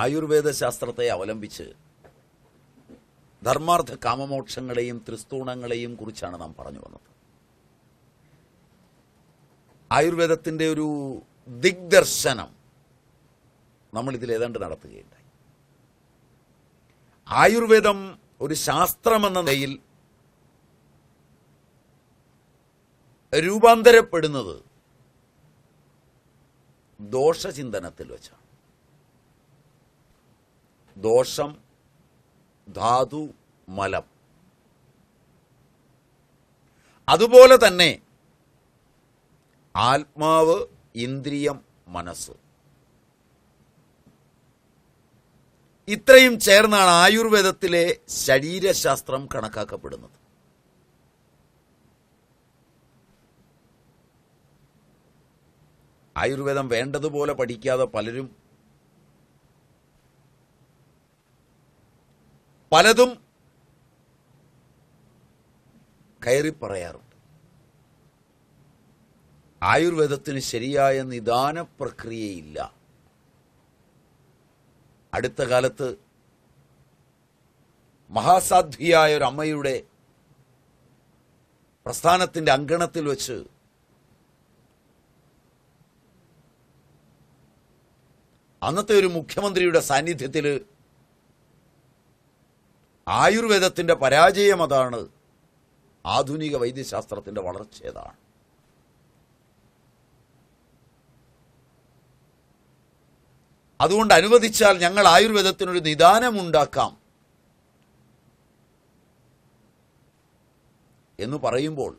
ആയുർവേദ ശാസ്ത്രത്തെ അവലംബിച്ച് ധർമാർത്ഥ കാമമോക്ഷങ്ങളെയും ത്രിസ്തൂണങ്ങളെയും കുറിച്ചാണ് നാം പറഞ്ഞു വന്നത്. ആയുർവേദത്തിന്റെ ഒരു ദിഗ്ദർശനം നമ്മൾ ഇതിൽ ഏതാണ്ട് നടത്തുകയുണ്ടായി. ആയുർവേദം ഒരു ശാസ്ത്രമെന്ന നിലയിൽ രൂപാന്തരപ്പെടുന്നത് ദോഷചിന്തനത്തിൽ വെച്ചാണ്. ദോഷം ധാതു മലം. അതുപോലെ തന്നെ ആത്മാവ് ഇന്ദ്രിയം മനസ്സ്. ഇത്രയും ചേർന്നാണ് ആയുർവേദത്തിലെ ശരീരശാസ്ത്രം കണക്കാക്കപ്പെടുന്നത്. ആയുർവേദം വേണ്ടതുപോലെ പഠിക്കാതെ പലരും പലതും കയറി പറയാറുണ്ട്. ആയുർവേദത്തിന് ശരിയായ നിദാന പ്രക്രിയയില്ല. അടുത്ത കാലത്ത് മഹാസാധ്വിയായ ഒരു അമ്മയുടെ പ്രസ്ഥാനത്തിന്റെ അങ്കണത്തിൽ വെച്ച് അന്നത്തെ ഒരു മുഖ്യമന്ത്രിയുടെ സാന്നിധ്യത്തിൽ ആയുർവേദത്തിന്റെ പരാജയം അതാണ്. ആധുനിക വൈദ്യശാസ്ത്രത്തിന്റെ വളർച്ച ഏതാണ്? അതുകൊണ്ട് അനുവദിച്ചാൽ ഞങ്ങൾ ആയുർവേദത്തിനൊരു നിദാനമുണ്ടാക്കാം. എന്ന് പറയുമ്പോൾ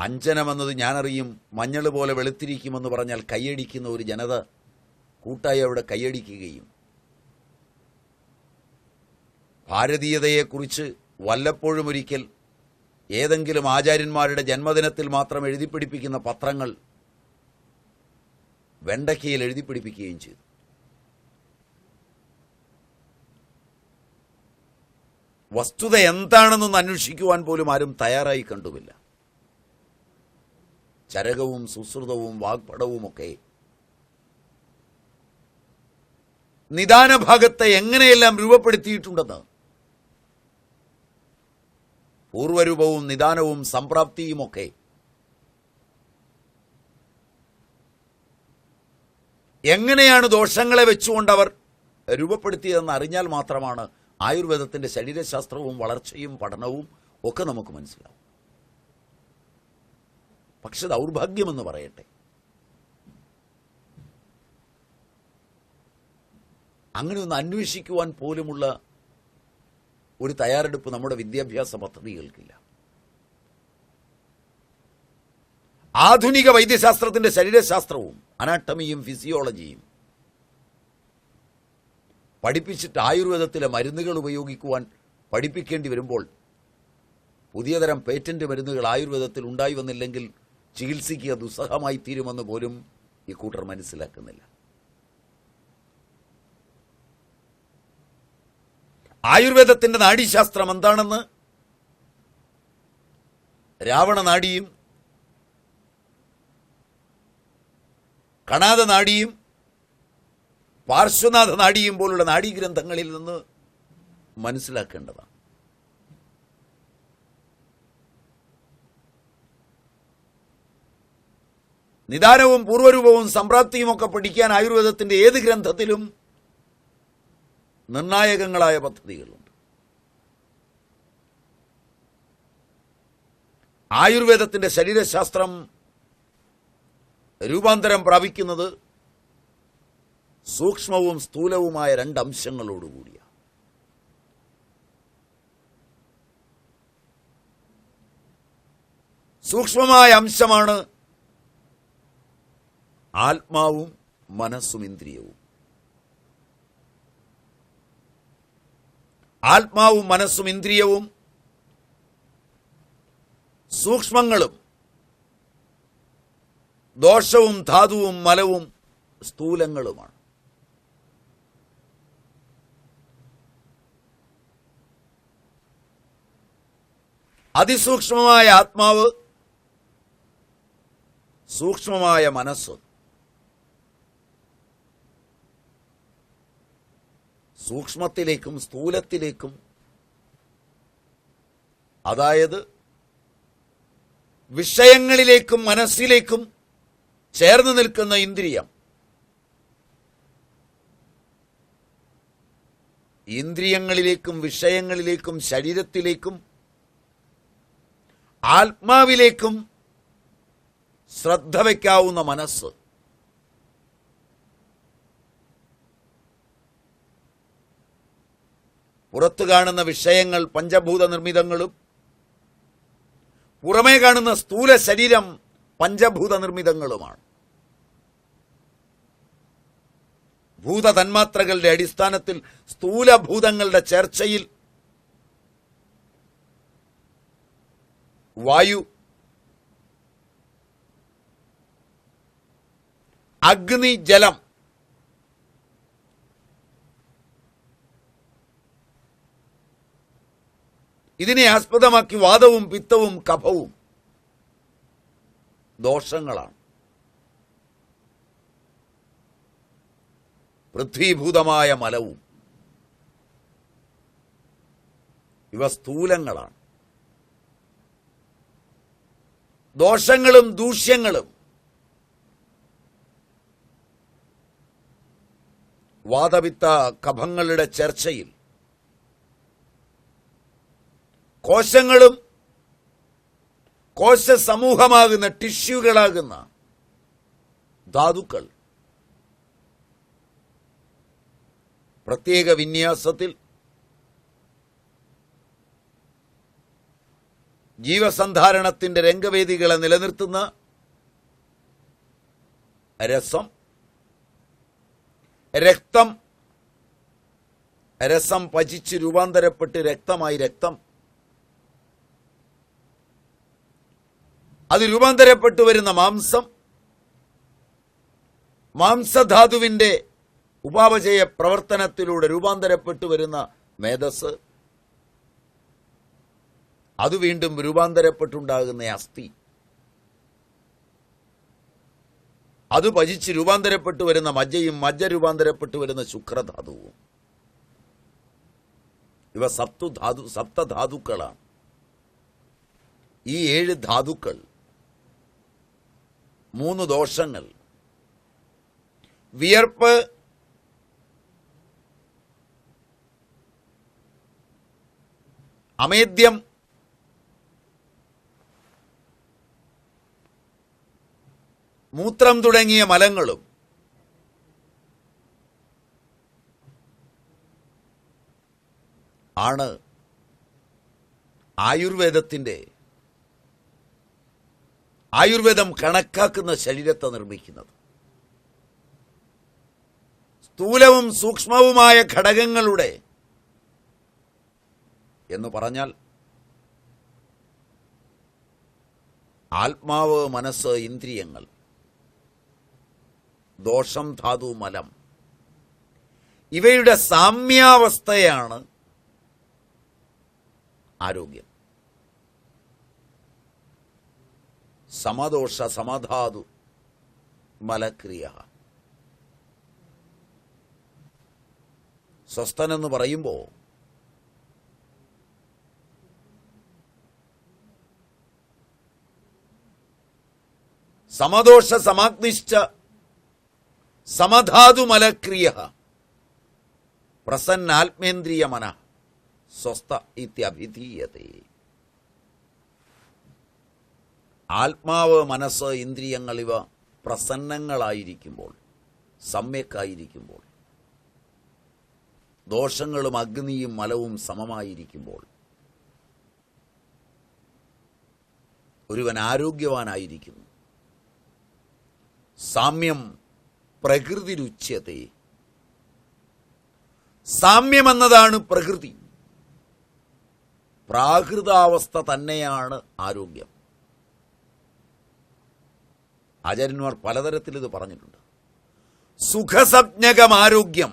അഞ്ജനമെന്നത് ഞാനറിയും മഞ്ഞൾ പോലെ വെളുത്തിരിക്കുമെന്ന് പറഞ്ഞാൽ കൈയടിക്കുന്ന ഒരു ജനത കൂട്ടായി അവിടെ കൈയടിക്കുകയും. ഭാരതീയതയെക്കുറിച്ച് വല്ലപ്പോഴും ഒരിക്കൽ ഏതെങ്കിലും ആചാര്യന്മാരുടെ ജന്മദിനത്തിൽ മാത്രം എഴുതിപ്പിടിപ്പിക്കുന്ന പത്രങ്ങൾ വെണ്ടക്കയിൽ എഴുതിപ്പിടിപ്പിക്കുകയും ചെയ്തു. വസ്തുത എന്താണെന്നൊന്ന് അന്വേഷിക്കുവാൻ പോലും ആരും തയ്യാറായി കണ്ടുമില്ല. ചരകവും സുശ്രുതവും വാഗ്പടവുമൊക്കെ നിദാന ഭാഗത്തെ എങ്ങനെയെല്ലാം രൂപപ്പെടുത്തിയിട്ടുണ്ടെന്ന്. പൂർവരൂപവും നിദാനവും സംപ്രാപ്തിയുമൊക്കെ. എങ്ങനെയാണ് ദോഷങ്ങളെ വെച്ചുകൊണ്ട് അവർ രൂപപ്പെടുത്തിയതെന്ന് അറിഞ്ഞാൽ മാത്രമാണ് ആയുർവേദത്തിന്റെ ശരീരശാസ്ത്രവും വളർച്ചയും പഠനവും ഒക്കെ നമുക്ക് മനസ്സിലാവും. പക്ഷെ ദൗർഭാഗ്യമെന്ന് പറയട്ടെ. അങ്ങനെ ഒന്ന് അന്വേഷിക്കുവാൻ പോലുമുള്ള ഒരു തയ്യാറെടുപ്പ് നമ്മുടെ വിദ്യാഭ്യാസ പദ്ധതികൾക്കില്ല. ആധുനിക വൈദ്യശാസ്ത്രത്തിന്റെ ശരീരശാസ്ത്രവും അനാട്ടമിയും ഫിസിയോളജിയും പഠിപ്പിച്ചിട്ട് ആയുർവേദത്തിലെ മരുന്നുകൾ ഉപയോഗിക്കുവാൻ പഠിപ്പിക്കേണ്ടി വരുമ്പോൾ പുതിയതരം പേറ്റന്റ് മരുന്നുകൾ ആയുർവേദത്തിൽ ഉണ്ടായി വന്നില്ലെങ്കിൽ ചികിത്സിക്കുക ദുസ്സഹമായി തീരുമെന്ന് പോലും ഈ കൂട്ടർ മനസ്സിലാക്കുന്നില്ല. ആയുർവേദത്തിന്റെ നാഡീശാസ്ത്രം എന്താണെന്ന്? രാവണ നാഡിയും കണാദ നാഡിയും പാർശ്വനാഥ നാഡിയും പോലുള്ള നാഡീഗ്രന്ഥങ്ങളിൽ നിന്ന് മനസ്സിലാക്കേണ്ടതാണ്. നിദാനവും പൂർവരൂപവും സംപ്രാപ്തിയും ഒക്കെ പഠിക്കാൻ ആയുർവേദത്തിന്റെ ഏത് ഗ്രന്ഥത്തിലും നിർണായകങ്ങളായ പദ്ധതികളുണ്ട്. ആയുർവേദത്തിന്റെ ശരീരശാസ്ത്രം രൂപാന്തരം പ്രാപിക്കുന്നത് സൂക്ഷ്മവും സ്ഥൂലവുമായ രണ്ട് അംശങ്ങളോടുകൂടിയ സൂക്ഷ്മമായ അംശമാണ് ആത്മാവും മനസ്സും ഇന്ദ്രിയവും. ആത്മാവും മനസ്സും ഇന്ദ്രിയവും സൂക്ഷ്മങ്ങളും ദോഷവും ധാതുവും മലവും സ്ഥൂലങ്ങളുമാണ്. അതിസൂക്ഷ്മമായ ആത്മാവ് സൂക്ഷ്മമായ മനസ്സ്. സൂക്ഷ്മത്തിലേക്കും സ്ഥൂലത്തിലേക്കും. അതായത് വിഷയങ്ങളിലേക്കും മനസ്സിലേക്കും ചേർന്ന് നിൽക്കുന്ന ഇന്ദ്രിയം. ഇന്ദ്രിയങ്ങളിലേക്കും വിഷയങ്ങളിലേക്കും ശരീരത്തിലേക്കും ആത്മാവിലേക്കും ശ്രദ്ധ വയ്ക്കാവുന്ന മനസ്സ്. പുറത്തു കാണുന്ന വിഷയങ്ങൾ പഞ്ചഭൂത നിർമ്മിതങ്ങളും പുറമേ കാണുന്ന സ്ഥൂല ശരീരം പഞ്ചഭൂത നിർമ്മിതങ്ങളുമാണ് ഭൂത തന്മാത്രകളുടെ അടിസ്ഥാനത്തിൽ സ്ഥൂലഭൂതങ്ങളുടെ ചർച്ചയിൽ വായു അഗ്നി ജലം ഇതിനെ ആസ്പദമാക്കി വാദവും പിത്തവും കഫവും. ദോഷങ്ങളാണ്. പൃഥ്വീഭൂതമായ മലവും. ഇവ സ്ഥൂലങ്ങളാണ്. ദോഷങ്ങളും ദൂഷ്യങ്ങളും. വാദവിത്ത കഫങ്ങളുടെ ചർച്ചയിൽ കോശങ്ങളും കോശ സമൂഹമാകുന്ന ടിഷ്യൂകളാകുന്ന ധാതുക്കൾ. പ്രത്യേക വിന്യാസത്തിൽ ജീവസന്ധാരണത്തിന്റെ രംഗവേദികളെ നിലനിർത്തുന്ന രസം രക്തം രസം പചിച്ച് രൂപാന്തരപ്പെട്ട് രക്തമായി രക്തം അത് രൂപാന്തരപ്പെട്ടു വരുന്ന മാംസം. മാംസധാതുവിന്റെ ഉപാപചയ പ്രവർത്തനത്തിലൂടെ രൂപാന്തരപ്പെട്ടു വരുന്ന മേധസ് അത് വീണ്ടും രൂപാന്തരപ്പെട്ടുണ്ടാകുന്ന അസ്ഥി. അത് ഭജിച്ച് രൂപാന്തരപ്പെട്ടു വരുന്ന മജ്ജയും മജ്ജ രൂപാന്തരപ്പെട്ടു വരുന്ന ശുക്രധാതുവും. ഇവ സപ്തുധാതു സപ്തധാതുക്കളാണ്. ഈ ഏഴ് ധാതുക്കൾ മൂന്ന് ദോഷങ്ങൾ. വിയർപ്പ് അമേദ്യം മൂത്രം തുടങ്ങിയ മലങ്ങളും ആണ് ആയുർവേദത്തിന്റെ ആയുർവേദം കണക്കാക്കുന്ന ശരീരത്തെ നിർമ്മിക്കുന്നത്. സ്ഥൂലവും സൂക്ഷ്മവുമായ ഘടകങ്ങളുടെ എന്ന് പറഞ്ഞാൽ ആത്മാവ് മനസ്സ് ഇന്ദ്രിയങ്ങൾ ദോഷം ധാതു മലം ഇവയുടെ സാമ്യാവസ്ഥയാണ് ആരോഗ്യം. സമദോഷ സമധാതു മലക്രിയ. സ്വസ്ഥനെന്ന് പറയുമ്പോൾ സമദോഷ സമാഗ്നിശ്ച സമധാതു മലക്രിയ. പ്രസന്നാത്മേന്ദ്രിയ മന സ്വസ്ഥ ഇത്യഭിധീയത്തെ ആത്മാവ് മനസ്സ് ഇന്ദ്രിയങ്ങൾ ഇവ പ്രസന്നങ്ങളായിരിക്കുമ്പോൾ സമ്യക്കായിരിക്കുമ്പോൾ ദോഷങ്ങളും അഗ്നിയും മലവും സമമായിരിക്കുമ്പോൾ ഒരുവൻ ആരോഗ്യവാനായിരിക്കുന്നു. സാമ്യം പ്രകൃതി രുച്യത്തെ സാമ്യമെന്നതാണ് പ്രകൃതി. പ്രാകൃതാവസ്ഥ തന്നെയാണ് ആരോഗ്യം. ആചാര്യന്മാർ പലതരത്തിൽ ഇത് പറഞ്ഞിട്ടുണ്ട്. സുഖസജ്ഞകമാരോഗ്യം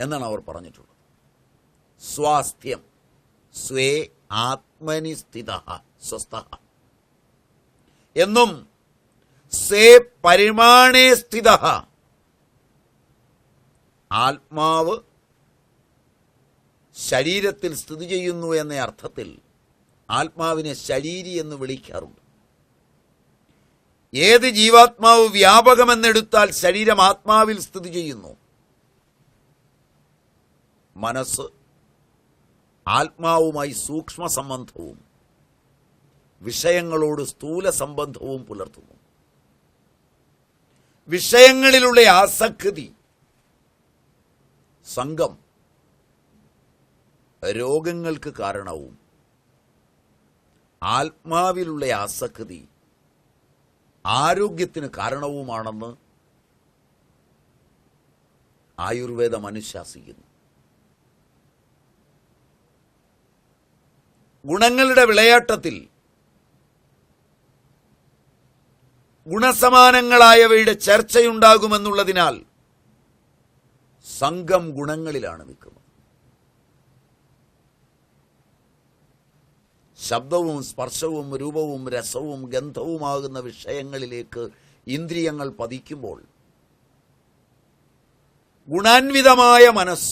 എന്നാണ് അവർ പറഞ്ഞിട്ടുള്ളത്. സ്വാസ്ഥ്യം സ്വേ ആത്മനി സ്ഥിത സ്വസ്ഥ എന്നും സേ പരിമാണേ സ്ഥിത ആത്മാവ് ശരീരത്തിൽ സ്ഥിതി ചെയ്യുന്നു എന്ന അർത്ഥത്തിൽ ആത്മാവിനെ ശരീരി എന്ന് വിളിക്കാറുണ്ട്. ഏത് ജീവാത്മാവ് വ്യാപകമെന്നെടുത്താൽ ശരീരം ആത്മാവിൽ സ്ഥിതി ചെയ്യുന്നു? മനസ്സ് ആത്മാവുമായി സൂക്ഷ്മ സംബന്ധവും വിഷയങ്ങളോട് സ്ഥൂല സംബന്ധവും പുലർത്തുന്നു. വിഷയങ്ങളിലുള്ള ആസക്തി സംഘം രോഗങ്ങൾക്ക് കാരണവും ആത്മാവിലുള്ള ആസക്തി ആരോഗ്യത്തിന് കാരണവുമാണെന്ന് ആയുർവേദം അനുശാസിക്കുന്നു. ഗുണങ്ങളുടെ വിളയാട്ടത്തിൽ ഗുണസമാനങ്ങളായവയുടെ ചർച്ചയുണ്ടാകുമെന്നുള്ളതിനാൽ സംഘം ഗുണങ്ങളിലാണ് നിൽക്കുന്നത്. ശബ്ദവും സ്പർശവും രൂപവും രസവും ഗന്ധവുമാകുന്ന വിഷയങ്ങളിലേക്ക് ഇന്ദ്രിയങ്ങൾ പതിക്കുമ്പോൾ ഗുണാൻവിതമായ മനസ്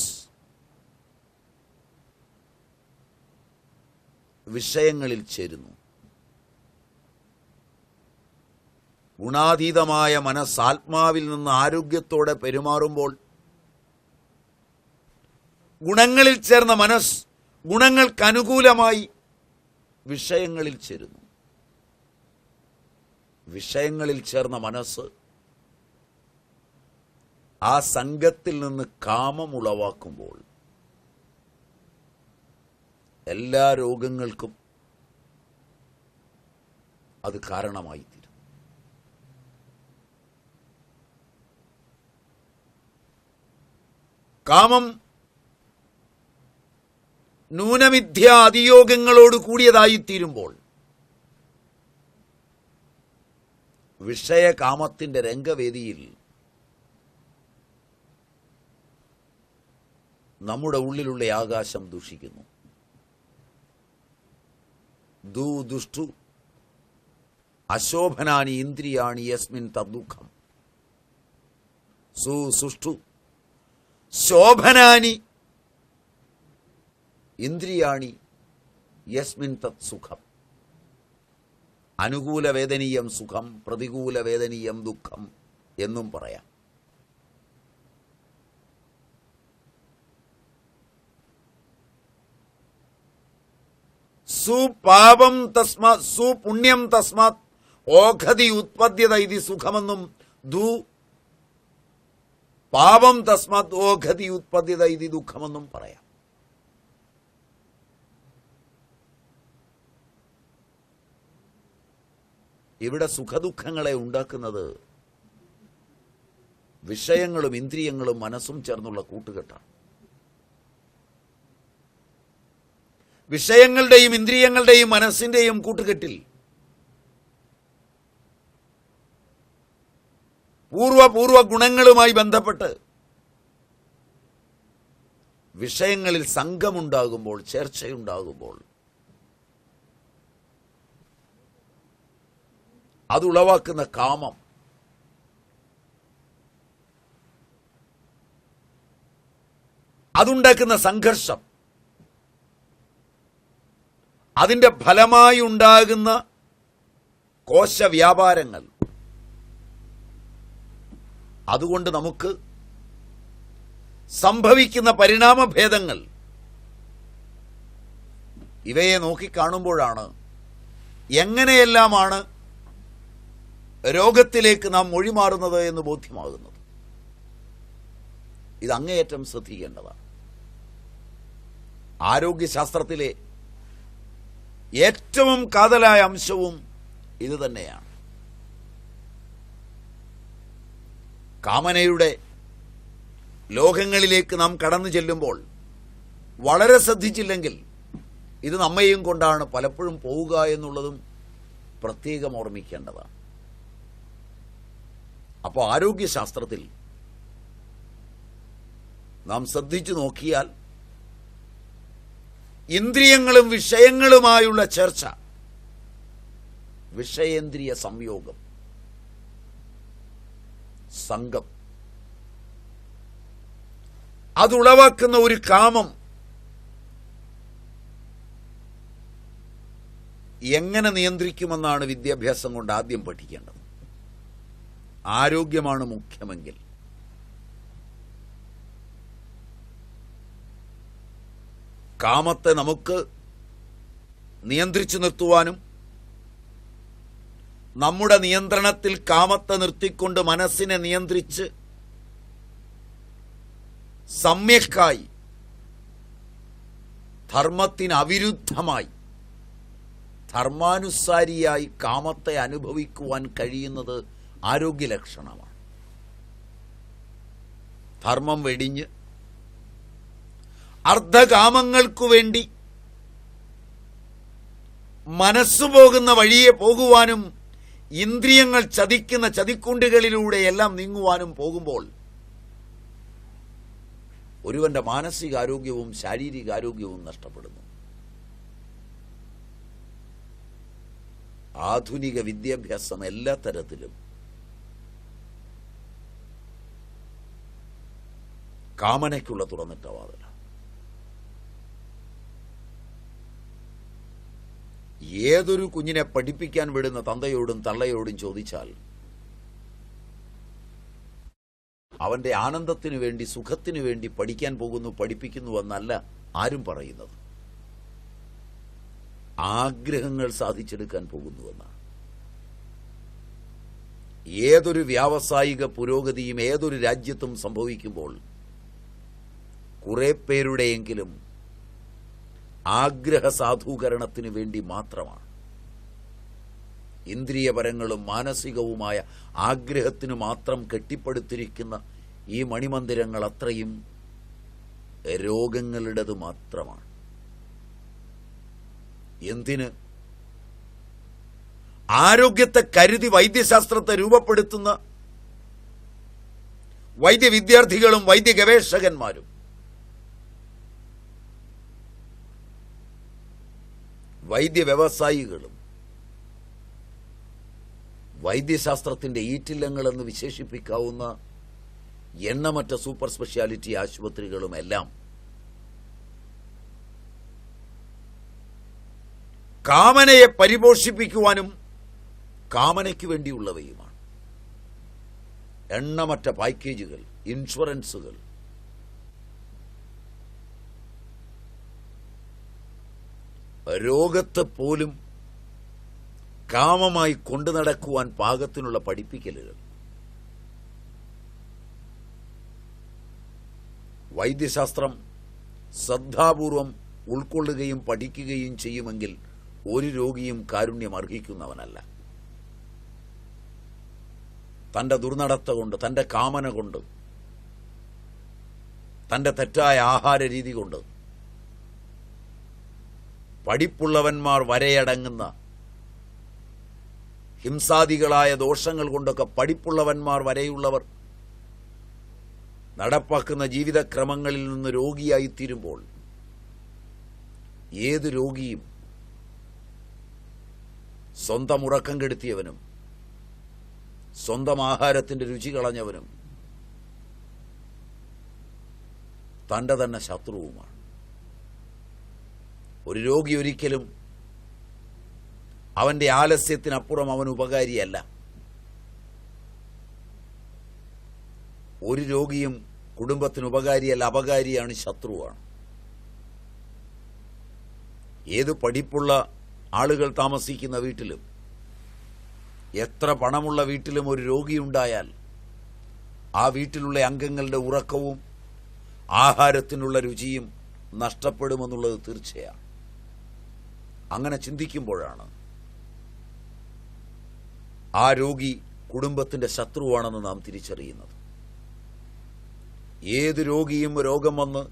വിഷയങ്ങളിൽ ചേരുന്നു. ഗുണാതീതമായ മനസ് ആത്മാവിൽ നിന്ന് ആരോഗ്യത്തോടെ പെരുമാറുമ്പോൾ ഗുണങ്ങളിൽ ചേർന്ന മനസ്സ് ഗുണങ്ങൾക്കനുകൂലമായി വിഷയങ്ങളിൽ ചേരുന്നു. വിഷയങ്ങളിൽ ചേർന്ന മനസ്സ് ആ സംഘത്തിൽ നിന്ന് കാമം ഉളവാക്കുമ്പോൾ എല്ലാ രോഗങ്ങൾക്കും അത് കാരണമായി തീരും. കാമം ന്യൂനമിഥ്യ അതിയോഗങ്ങളോട് കൂടിയതായിത്തീരുമ്പോൾ വിഷയകാമത്തിന്റെ രംഗവേദിയിൽ നമ്മുടെ ഉള്ളിലുള്ള ആകാശം ദുഷിക്കുന്നു. ദൂ ദുഷ്ടു അശോഭനാനി ഇന്ദ്രിയാണി യസ്മിൻ തദ്ദുഃഖം. സുസുഷ്ടു ശോഭനാനി ഇന്ദ്രിയാണി യസ്മിൻ തത് സുഖം. അനുകൂല വേദനീയം സുഖം പ്രതികൂല വേദനീയം ദുഃഖം എന്നും പറയാം. സുപാപം തസ്മാ സുപുണ്യം തസ്മാത് ഓഖതി ഉത്പദ്യത ഇത് സുഖമെന്നും ദു പാപം തസ്മാത് ഓഖതി ഉത്പദ്യത ഇത് ദുഃഖമെന്നും പറയാം. ഇവിടെ സുഖദുഃഖങ്ങളെ ഉണ്ടാക്കുന്നത് വിഷയങ്ങളും ഇന്ദ്രിയങ്ങളും മനസ്സും ചേർന്നുള്ള കൂട്ടുകെട്ടാണ്. വിഷയങ്ങളുടെയും ഇന്ദ്രിയങ്ങളുടെയും മനസ്സിന്റെയും കൂട്ടുകെട്ടിൽ പൂർവപൂർവ ഗുണങ്ങളുമായി ബന്ധപ്പെട്ട് വിഷയങ്ങളിൽ സംഘമുണ്ടാകുമ്പോൾ ചേർച്ചയുണ്ടാകുമ്പോൾ അതുളവാക്കുന്ന കാമം. അതുണ്ടാക്കുന്ന സംഘർഷം. അതിന്റെ ഫലമായി ഉണ്ടാകുന്ന കോശവ്യാപാരങ്ങൾ. അതുകൊണ്ട് നമുക്ക് സംഭവിക്കുന്ന പരിണാമഭേദങ്ങൾ ഇവയെ നോക്കിക്കാണുമ്പോഴാണ് എങ്ങനെയെല്ലാമാണ് രോഗത്തിലേക്ക് നാം മൊഴിമാറുന്നത് എന്ന് ബോധ്യമാകുന്നത്. ഇത് അങ്ങേയറ്റം ശ്രദ്ധിക്കേണ്ടതാണ്. ആരോഗ്യശാസ്ത്രത്തിലെ ഏറ്റവും കാതലായ അംശവും ഇത് തന്നെയാണ്. കാമനയുടെ ലോകങ്ങളിലേക്ക് നാം കടന്നു ചെല്ലുമ്പോൾ വളരെ ശ്രദ്ധിച്ചില്ലെങ്കിൽ ഇത് നമ്മയും കൊണ്ടാണ് പലപ്പോഴും പോവുക എന്നുള്ളതും പ്രത്യേകം ഓർമ്മിക്കേണ്ടതാണ്. അപ്പോൾ ആരോഗ്യശാസ്ത്രത്തിൽ നാം ശ്രദ്ധിച്ചു നോക്കിയാൽ ഇന്ദ്രിയങ്ങളും വിഷയങ്ങളുമായുള്ള ചർച്ച വിഷയേന്ദ്രിയ സംയോഗം സംഘം അതുളവാക്കുന്ന ഒരു കാമം എങ്ങനെ നിയന്ത്രിക്കുമെന്നാണ് വിദ്യാഭ്യാസം കൊണ്ട് ആദ്യം പഠിക്കേണ്ടത്. ആരോഗ്യമാണ് മുഖ്യമെങ്കിൽ. കാമത്തെ നമുക്ക് നിയന്ത്രിച്ചു നിർത്തുവാനും നമ്മുടെ നിയന്ത്രണത്തിൽ കാമത്തെ നിർത്തിക്കൊണ്ട് മനസ്സിനെ നിയന്ത്രിച്ച് സമ്യക്കായി ധർമ്മത്തിന് അവിരുദ്ധമായി ധർമാനുസാരിയായി കാമത്തെ അനുഭവിക്കുവാൻ കഴിയുന്നത് ആരോഗ്യലക്ഷണമാണ്. ധർമ്മം വെടിഞ്ഞ് അർദ്ധകാമങ്ങൾക്കു വേണ്ടി മനസ്സു പോകുന്ന വഴിയെ പോകുവാനും ഇന്ദ്രിയങ്ങൾ ചതിക്കുന്ന ചതിക്കുണ്ടുകളിലൂടെ എല്ലാം നീങ്ങുവാനും പോകുമ്പോൾ ഒരുവന്റെ മാനസികാരോഗ്യവും ശാരീരികാരോഗ്യവും നഷ്ടപ്പെടുന്നു. ആധുനിക വിദ്യാഭ്യാസം എല്ലാ തരത്തിലും കാമനയ്ക്കുള്ള തുറന്നിട്ട വാതില ഏതൊരു കുഞ്ഞിനെ പഠിപ്പിക്കാൻ വിടുന്ന തന്തയോടും തള്ളയോടും ചോദിച്ചാൽ അവന്റെ ആനന്ദത്തിനു വേണ്ടി സുഖത്തിനു വേണ്ടി പഠിക്കാൻ പോകുന്നു പഠിപ്പിക്കുന്നു എന്നല്ല ആരും പറയുന്നത്. ആഗ്രഹങ്ങൾ സാധിച്ചെടുക്കാൻ പോകുന്നുവെന്നാണ് ഏതൊരു വ്യാവസായിക പുരോഗതിയും ഏതൊരു രാജ്യത്തും സംഭവിക്കുമ്പോൾ കുറെ പേരുടെയെങ്കിലും ആഗ്രഹ സാധൂകരണത്തിന് വേണ്ടി മാത്രമാണ്. ഇന്ദ്രിയപരങ്ങളും മാനസികവുമായ ആഗ്രഹത്തിനു മാത്രം കെട്ടിപ്പടുത്തിരിക്കുന്ന ഈ മണിമന്ദിരങ്ങൾ അത്രയും രോഗങ്ങളുടേത് മാത്രമാണ്. എന്തിന്? ആരോഗ്യത്തെ കരുതി വൈദ്യശാസ്ത്രത്തെ രൂപപ്പെടുത്തുന്ന വൈദ്യ വിദ്യാർത്ഥികളും വൈദ്യ ഗവേഷകന്മാരും വൈദ്യ വ്യവസായികളും വൈദ്യശാസ്ത്രത്തിന്റെ ഈറ്റില്ലങ്ങളെന്ന് വിശേഷിപ്പിക്കാവുന്ന എണ്ണമറ്റ സൂപ്പർ സ്പെഷ്യാലിറ്റി ആശുപത്രികളും എല്ലാം കാമനയെ പരിപോഷിപ്പിക്കുവാനും കാമനയ്ക്ക് വേണ്ടിയുള്ളവയുമാണ്. എണ്ണമറ്റ പാക്കേജുകൾ ഇൻഷുറൻസുകൾ രോഗത്തെ പോലും കാമമായി കൊണ്ടു നടക്കുവാൻ പാകത്തിനുള്ള പഠിപ്പിക്കലുകൾ വൈദ്യശാസ്ത്രം ശ്രദ്ധാപൂർവം ഉൾക്കൊള്ളുകയും പഠിക്കുകയും ചെയ്യുമെങ്കിൽ ഒരു രോഗിയും കാരുണ്യം അർഹിക്കുന്നവനല്ല. തന്റെ ദുർനടത്ത കൊണ്ട് തന്റെ കാമന കൊണ്ട് തന്റെ തെറ്റായ ആഹാര രീതി കൊണ്ട് പഠിപ്പുള്ളവന്മാർ വരെയടങ്ങുന്ന ഹിംസാദികളായ ദോഷങ്ങൾ കൊണ്ടൊക്കെ പഠിപ്പുള്ളവന്മാർ വരെയുള്ളവർ നടപ്പാക്കുന്ന ജീവിതക്രമങ്ങളിൽ നിന്ന് രോഗിയായിത്തീരുമ്പോൾ ഏത് രോഗിയും സ്വന്തം ഉറക്കം കെടുത്തിയവനും സ്വന്തം ആഹാരത്തിന്റെ രുചി കളഞ്ഞവനും തന്റെ തന്നെ ശത്രുവുമാണ്. ഒരു രോഗി ഒരിക്കലും അവന്റെ ആലസ്യത്തിനപ്പുറം അവൻ ഉപകാരിയല്ല. ഒരു രോഗിയും കുടുംബത്തിന് ഉപകാരിയല്ല അപകാരിയാണ് ശത്രുവാണ്. ഏത് പഠിപ്പുള്ള ആളുകൾ താമസിക്കുന്ന വീട്ടിലും എത്ര പണമുള്ള വീട്ടിലും ഒരു രോഗിയുണ്ടായാൽ ആ വീട്ടിലുള്ള അംഗങ്ങളുടെ ഉറക്കവും ആഹാരത്തിനുള്ള രുചിയും നഷ്ടപ്പെടുമെന്നുള്ളത് തീർച്ചയാണ്. അങ്ങനെ ചിന്തിക്കുമ്പോഴാണ്. ആ രോഗി കുടുംബത്തിന്റെ ശത്രുവാണെന്ന് നാം തിരിച്ചറിയുന്നത്. ഏത് രോഗിയും രോഗം വന്ന്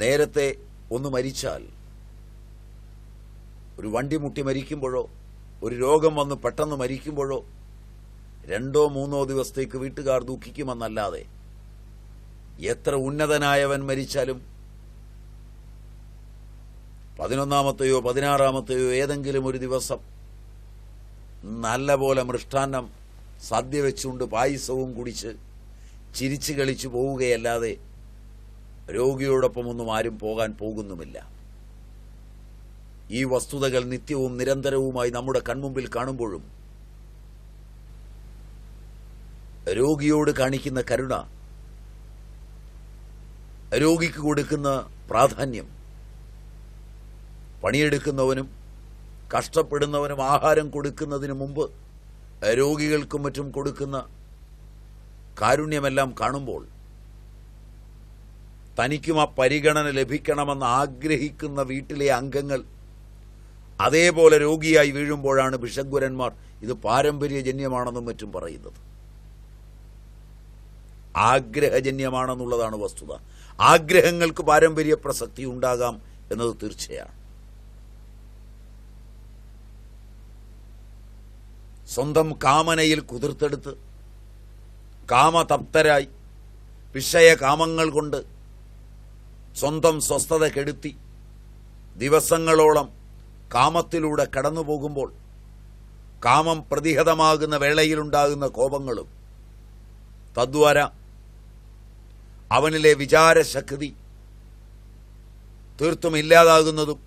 നേരത്തെ ഒന്ന് മരിച്ചാൽ ഒരു വണ്ടി മുട്ടി മരിക്കുമ്പോഴോ ഒരു രോഗം വന്ന് പെട്ടെന്ന് മരിക്കുമ്പോഴോ രണ്ടോ മൂന്നോ ദിവസത്തേക്ക് വീട്ടുകാർ ദുഃഖിക്കുമെന്നല്ലാതെ എത്ര ഉന്നതനായവൻ മരിച്ചാലും പതിനൊന്നാമത്തെയോ പതിനാറാമത്തെയോ ഏതെങ്കിലും ഒരു ദിവസം നല്ല പോലെ മൃഷ്ടാന്നം സദ്യ വെച്ചുകൊണ്ട് പായസവും കുടിച്ച് ചിരിച്ചു കളിച്ചു പോവുകയല്ലാതെ രോഗിയോടൊപ്പം ഒന്നും ആരും പോകാൻ പോകുന്നുമില്ല. ഈ വസ്തുതകൾ നിത്യവും നിരന്തരവുമായി നമ്മുടെ കൺമുമ്പിൽ കാണുമ്പോഴും രോഗിയോട് കാണിക്കുന്ന കരുണ രോഗിക്ക് കൊടുക്കുന്ന പ്രാധാന്യം പണിയെടുക്കുന്നവനും കഷ്ടപ്പെടുന്നവനും ആഹാരം കൊടുക്കുന്നതിന് മുമ്പ് രോഗികൾക്കും മറ്റും കൊടുക്കുന്ന കാരുണ്യമെല്ലാം കാണുമ്പോൾ തനിക്കും ആ പരിഗണന ലഭിക്കണമെന്ന് ആഗ്രഹിക്കുന്ന വീട്ടിലെ അംഗങ്ങൾ അതേപോലെ രോഗിയായി വീഴുമ്പോഴാണ് ഭിഷഗ്വരന്മാർ ഇത് പാരമ്പര്യജന്യമാണെന്നും മറ്റും പറയുന്നത്. ആഗ്രഹജന്യമാണെന്നുള്ളതാണ് വസ്തുത. ആഗ്രഹങ്ങൾക്ക് പാരമ്പര്യ പ്രസക്തി ഉണ്ടാകാം എന്നത് തീർച്ചയാണ്. സ്വന്തം കാമനയിൽ കുതിർത്തെടുത്ത് കാമതപ്തരായി വിഷയകാമങ്ങൾ കൊണ്ട് സ്വന്തം സ്വസ്ഥത കെടുത്തി ദിവസങ്ങളോളം കാമത്തിലൂടെ കടന്നു പോകുമ്പോൾ കാമം പ്രതിഹതമാകുന്ന വേളയിലുണ്ടാകുന്ന കോപങ്ങളും തദ്വാര അവനിലെ വിചാരശക്തി തീർത്തും ഇല്ലാതാകുന്നതും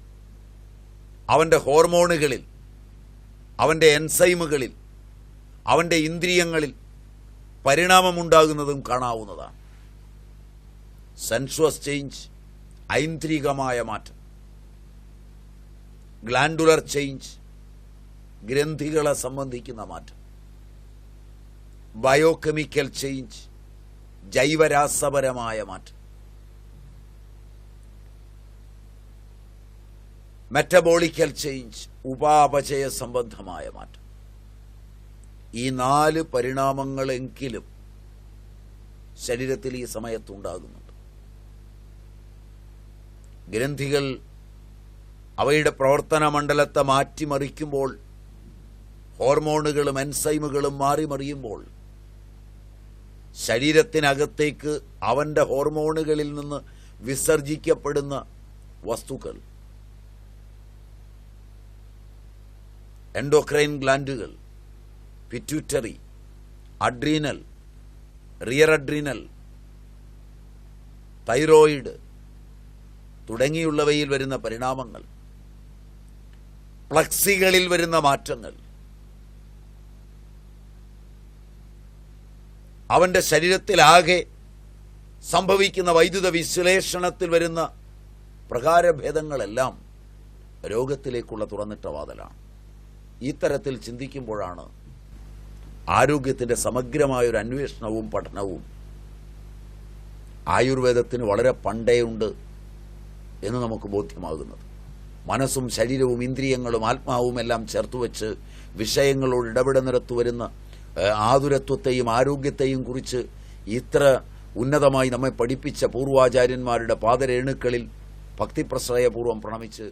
അവന്റെ ഹോർമോണുകളിൽ അവന്റെ എൻസൈമുകളിൽ അവന്റെ ഇന്ദ്രിയങ്ങളിൽ പരിണാമമുണ്ടാകുന്നതും കാണാവുന്നതാണ്. സെൻഷസ് ചേഞ്ച് ഐന്ദ്രികമായ മാറ്റം. ഗ്ലാൻഡുലർ ചേഞ്ച് ഗ്രന്ഥികളെ സംബന്ധിക്കുന്ന മാറ്റം. ബയോകെമിക്കൽ ചേഞ്ച് ജൈവരാസപരമായ മാറ്റം. മെറ്റബോളിക്കൽ ചേഞ്ച് ഉപാപചയ സംബന്ധമായ മാറ്റം. ഈ നാല് പരിണാമങ്ങളെങ്കിലും ശരീരത്തിൽ ഈ സമയത്തുണ്ടാകുന്നുണ്ട് ഗ്രന്ഥികൾ അവയുടെ പ്രവർത്തന മണ്ഡലത്തെ മാറ്റിമറിക്കുമ്പോൾ ഹോർമോണുകളും എൻസൈമുകളും മാറിമറിയുമ്പോൾ ശരീരത്തിനകത്തേക്ക് അവന്റെ ഹോർമോണുകളിൽ നിന്ന് വിസർജിക്കപ്പെടുന്ന വസ്തുക്കൾ endocrine ഗ്ലാൻഡുകൾ pituitary adrenal rear adrenal thyroid തുടങ്ങിയുള്ളവയിൽ വരുന്ന പരിണാമങ്ങൾ പ്ലക്സികളിൽ വരുന്ന മാറ്റങ്ങൾ അവന്റെ ശരീരത്തിലാകെ സംഭവിക്കുന്ന വൈദ്യുത വിശ്ലേഷണത്തിൽ വരുന്ന പ്രകാരഭേദങ്ങളെല്ലാം രോഗത്തിലേക്കുള്ള തുറന്നിട്ട വാതിലാണ്. ഈ തരത്തിൽ ചിന്തിക്കുമ്പോഴാണ് ആരോഗ്യത്തിന്റെ സമഗ്രമായ ഒരു അന്വേഷണവും പഠനവും ആയുർവേദത്തിന് വളരെ പണ്ടേ ഉണ്ട് എന്ന് നമുക്ക് ബോധ്യമാകുന്നത്. മനസ്സും ശരീരവും ഇന്ദ്രിയങ്ങളും ആത്മാവും എല്ലാം ചേർത്തുവെച്ച് വിഷയങ്ങളോട് ഇടപെടുന്നിടത്തു വരുന്ന ആതുരത്വത്തെയും ആരോഗ്യത്തെയും കുറിച്ച് ഇത്ര ഉന്നതമായി നമ്മെ പഠിപ്പിച്ച പൂർവാചാര്യന്മാരുടെ പാതരേണുക്കളിൽ ഭക്തിപ്രശ്രയപൂർവം പ്രണമിച്ച്